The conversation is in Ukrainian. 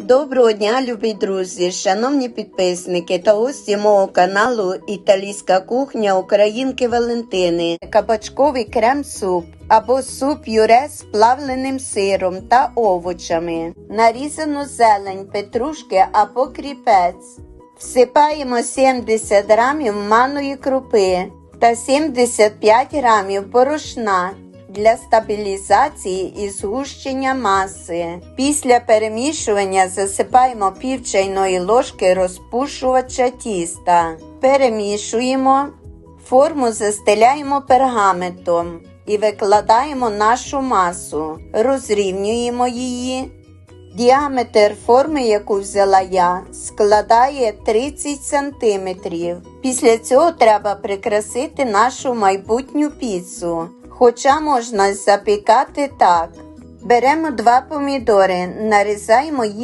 Доброго дня, любі друзі, шановні підписники та гості мого каналу Італійська кухня Українки Валентини. Кабачковий крем-суп або суп юре з плавленим сиром та овочами. Нарізану зелень, петрушки або кріпець. Всипаємо 70 грамів маної крупи та 75 грамів борошна для стабілізації і згущення маси. Після перемішування засипаємо пів чайної ложки розпушувача тіста. Перемішуємо, форму застеляємо пергаментом і викладаємо нашу масу. Розрівнюємо її. Діаметр форми, яку взяла я, складає 30 см. Після цього треба прикрасити нашу майбутню піцу. Хоча можна запікати так. Беремо два помідори, нарізаємо їх